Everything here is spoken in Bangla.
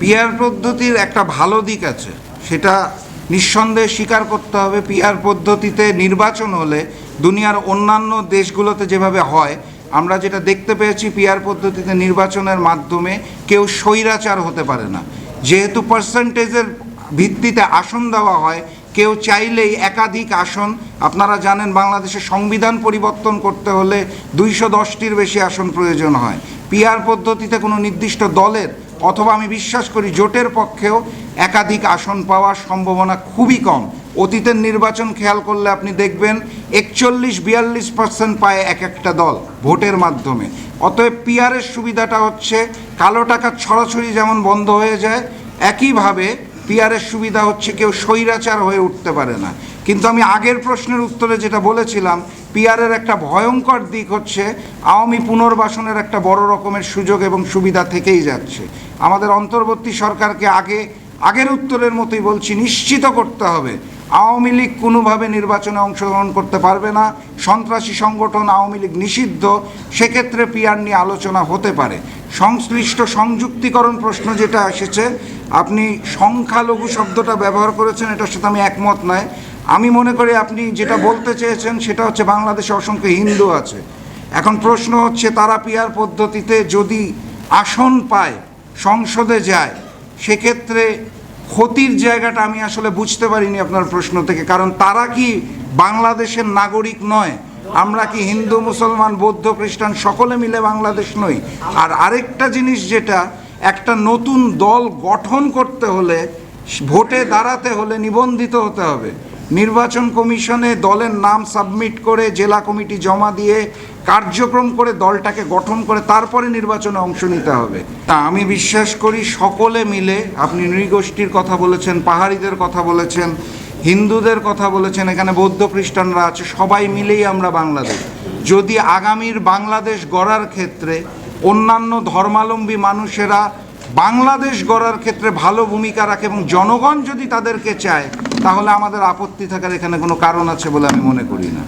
পিআর পদ্ধতির একটা ভালো দিক আছে। সেটা নিঃসন্দেহে স্বীকার করতে হবে পিয়ার পদ্ধতিতে নির্বাচন হলে দুনিয়ার অন্যান্য দেশগুলোতে যেভাবে হয়, আমরা যেটা দেখতে পেয়েছি পিয়ার পদ্ধতিতে নির্বাচনের মাধ্যমে কেউ স্বৈরাচার হতে পারে না। যেহেতু পার্সেন্টেজের ভিত্তিতে আসন দেওয়া হয়, কেউ চাইলেই একাধিক আসন, আপনারা জানেন বাংলাদেশের সংবিধান পরিবর্তন করতে হলে দুইশো দশটির বেশি আসন প্রয়োজন হয়। পিআর পদ্ধতিতে কোনো নির্দিষ্ট দলের অথবা আমি বিশ্বাস করি জোটের পক্ষেও একাধিক আসন পাওয়ার সম্ভাবনা খুবই কম। অতীতের নির্বাচন খেয়াল করলে আপনি দেখবেন একচল্লিশ, বিয়াল্লিশ পার্সেন্ট পায় এক একটা দল ভোটের মাধ্যমে। অতএব পিআরের সুবিধাটা হচ্ছে কালো টাকার ছড়াছড়ি যেমন বন্ধ হয়ে যায়, একইভাবে পিআরের সুবিধা হচ্ছে কেউ স্বৈরাচার হয়ে উঠতে পারে না। কিন্তু আমি আগের প্রশ্নের উত্তরে যেটা বলেছিলাম পিআরের একটা ভয়ঙ্কর দিক হচ্ছে আওয়ামী পুনর্বাসনের একটা বড় রকমের সুযোগ এবং সুবিধা থেকেই যাচ্ছে। আমাদের অন্তর্বর্তী সরকারকে আগে, আগের উত্তরের মতোই বলছি, নিশ্চিত করতে হবে। আওয়ামী লীগ কোনোভাবে নির্বাচনে অংশগ্রহণ করতে পারবে না। সন্ত্রাসী সংগঠন আওয়ামী লীগ নিষিদ্ধ। সেক্ষেত্রে পিয়ার নিয়ে আলোচনা হতে পারে। সংশ্লিষ্ট সংযুক্তিকরণ প্রশ্ন যেটা এসেছে, আপনি সংখ্যালঘু শব্দটা ব্যবহার করেছেন, এটার সাথে আমি একমত নয়। আমি মনে করি আপনি যেটা বলতে চেয়েছেন সেটা হচ্ছে বাংলাদেশে অসংখ্য হিন্দু আছে। এখন প্রশ্ন হচ্ছে তারা পিয়ার পদ্ধতিতে যদি আসন পায়, সংসদে যায়, সেক্ষেত্রে ক্ষতির জায়গাটা আমি আসলে বুঝতে পারিনি আপনার প্রশ্ন থেকে। কারণ তারা কি বাংলাদেশের নাগরিক নয়? আমরা কি হিন্দু, মুসলমান, বৌদ্ধ, খ্রিস্টান সকলে মিলে বাংলাদেশ নই? আর আরেকটা জিনিস যেটা, একটা নতুন দল গঠন করতে হলে, ভোটে দাঁড়াতে হলে নিবন্ধিত হতে হবে। নির্বাচন কমিশনে দলের নাম সাবমিট করে জেলা কমিটি জমা দিয়ে কার্যক্রম করে দলটাকে গঠন করে তারপরে নির্বাচনে অংশ নিতে হবে। তা আমি বিশ্বাস করি সকলে মিলে, আপনি নৃগোষ্ঠীর কথা বলেছেন, পাহাড়িদের কথা বলেছেন, হিন্দুদের কথা বলেছেন, এখানে বৌদ্ধ খ্রিস্টানরা আছে, সবাই মিলেই আমরা বাংলাদেশ। যদি আগামীর বাংলাদেশ গড়ার ক্ষেত্রে অন্যান্য ধর্মাবলম্বী মানুষেরা বাংলাদেশ গড়ার ক্ষেত্রে ভালো ভূমিকা রাখে এবং জনগণ যদি তাদেরকে চায় তাহলে আমাদের আপত্তি থাকার এখানে কোনো কারণ আছে বলে আমি মনে করি না।